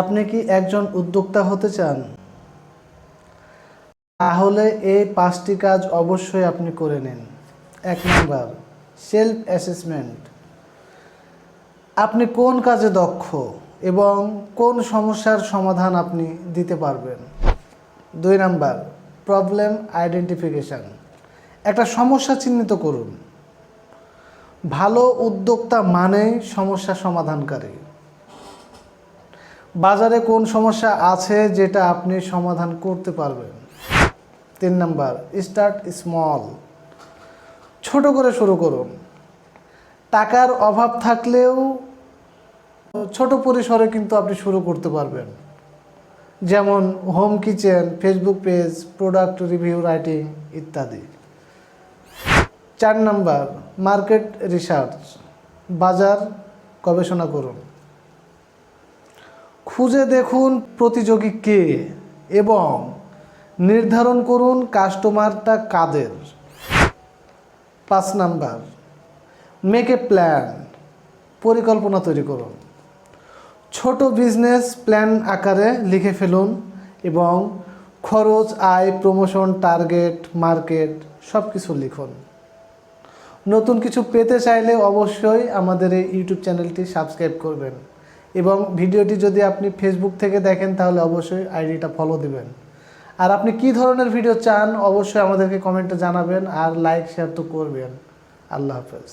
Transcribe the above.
আপনি কি একজন উদ্যোক্তা হতে চান? তাহলে এই পাঁচটি কাজ অবশ্যই আপনি করে নিন। এক নম্বর সেলফ অ্যাসেসমেন্ট আপনি কোন কাজে দক্ষ এবং কোন সমস্যার সমাধান আপনি দিতে পারবেন? দুই নাম্বার প্রবলেম আইডেন্টিফিকেশান একটা সমস্যা চিহ্নিত করুন। ভালো উদ্যোক্তা মানেই সমস্যা সমাধানকারী। বাজারে কোন সমস্যা আছে যেটা আপনি সমাধান করতে পারবেন? তিন নাম্বার স্টার্ট স্মল ছোট করে শুরু করুন। টাকার অভাব থাকলেও ছোট পরিসরে কিন্তু আপনি শুরু করতে পারবেন। যেমন home kitchen Facebook page product review writing ইত্যাদি। চার নাম্বার মার্কেট রিসার্চ বাজার গবেষণা করুন। খুঁজে দেখুন প্রতিযোগী কে এবং নির্ধারণ করুন কাস্টমারটা কাদের। পাঁচ নাম্বার মেক এ প্ল্যান পরিকল্পনা তৈরি করুন। ছোট বিজনেস প্ল্যান আকারে লিখে ফেলুন এবং খরচ, আয় প্রমোশন টার্গেট মার্কেট সব কিছু লিখুন। নতুন কিছু পেতে চাইলে অবশ্যই আমাদের এই ইউটিউব চ্যানেলটি সাবস্ক্রাইব করবেন। এবং ভিডিওটি যদি আপনি ফেসবুক থেকে দেখেন, তাহলে অবশ্যই আইডিটা ফলো দিবেন। আর আপনি কি ধরনের ভিডিও চান, অবশ্যই আমাদেরকে কমেন্টে জানাবেন, আর লাইক শেয়ার তো করবেন। আল্লাহ হাফেজ।